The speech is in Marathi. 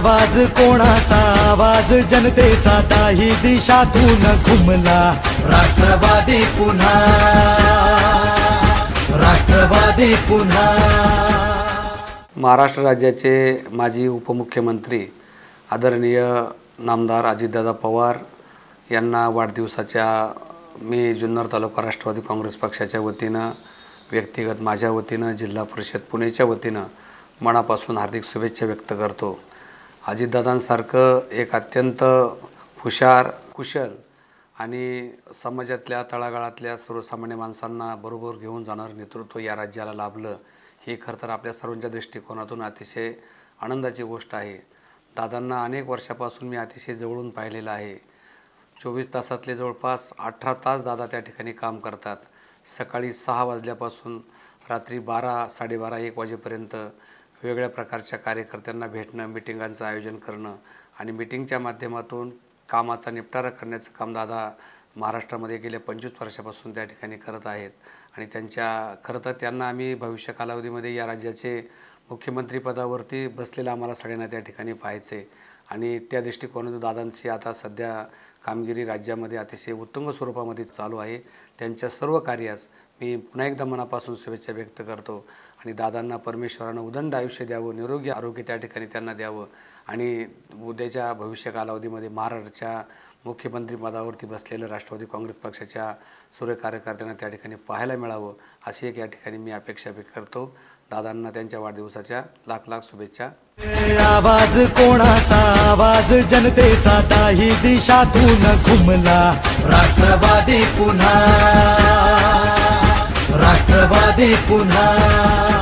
आवाज कोणाचा? आवाज जनतेचा. ताही दिशातून घुमला. राष्ट्रवादी पुन्हा. राष्ट्रवादी पुन्हा. महाराष्ट्र राज्याचे माजी उपमुख्यमंत्री आदरणीय नामदार अजितदादा पवार यांना वाढदिवसाच्या मी जुन्नर तालुका राष्ट्रवादी काँग्रेस पक्षाच्या वतीनं व्यक्तिगत माझ्या वतीनं जिल्हा परिषद पुणेच्या वतीनं मनापासून हार्दिक शुभेच्छा व्यक्त करतो. अजितदादांसारखं एक अत्यंत हुशार कुशल आणि समाजातल्या तळागाळातल्या सर्वसामान्य माणसांना बरोबर घेऊन जाणारं नेतृत्व या राज्याला लाभलं हे खरं तर आपल्या सर्वांच्या दृष्टिकोनातून अतिशय आनंदाची गोष्ट आहे. दादांना अनेक वर्षापासून मी अतिशय जवळून पाहिलेलं आहे. चोवीस तासातले जवळपास अठरा तास दादा त्या ठिकाणी काम करतात. सकाळी सहा वाजल्यापासून रात्री बारा साडेबारा एक वाजेपर्यंत वेगवेगळ्या प्रकारच्या कार्यकर्त्यांना भेटणं मिटिंगांचं आयोजन करणं आणि मिटिंगच्या माध्यमातून कामाचा निपटारा करण्याचं काम दादा महाराष्ट्रामध्ये गेल्या पंचवीस वर्षापासून त्या ठिकाणी करत आहेत. आणि त्यांच्या खरं तर त्यांना आम्ही भविष्य कालावधीमध्ये या राज्याचे मुख्यमंत्रीपदावरती बसलेला बसलेलं आम्हाला सगळ्यांना त्या ठिकाणी पाहायचे आणि त्या दृष्टिकोनातून दादांची आता सध्या कामगिरी राज्यामध्ये अतिशय उत्तुंग स्वरूपामध्ये चालू आहे. त्यांच्या सर्व कार्यास मी पुन्हा एकदा मनापासून शुभेच्छा व्यक्त करतो. आणि दादांना परमेश्वरानं उदंड आयुष्य द्यावं निरोगी आरोग्य त्या ठिकाणी त्यांना द्यावं. आणि उद्याच्या भविष्य कालावधीमध्ये महाराष्ट्राच्या मुख्यमंत्री पदावरती बसलेलं राष्ट्रवादी काँग्रेस पक्षाच्या सूर्य कार्यकर्त्यांना त्या ठिकाणी पाहायला मिळावं अशी एक या ठिकाणी मी अपेक्षा व्यक्त करतो. दादांना त्यांच्या वाढदिवसाच्या लाख लाख शुभेच्छा. आवाज कोणाचा? आवाज जनतेचा. काही दिशातून घुमला. राष्ट्रवादी पुन्हा. राष्ट्रवादी पुन्हा.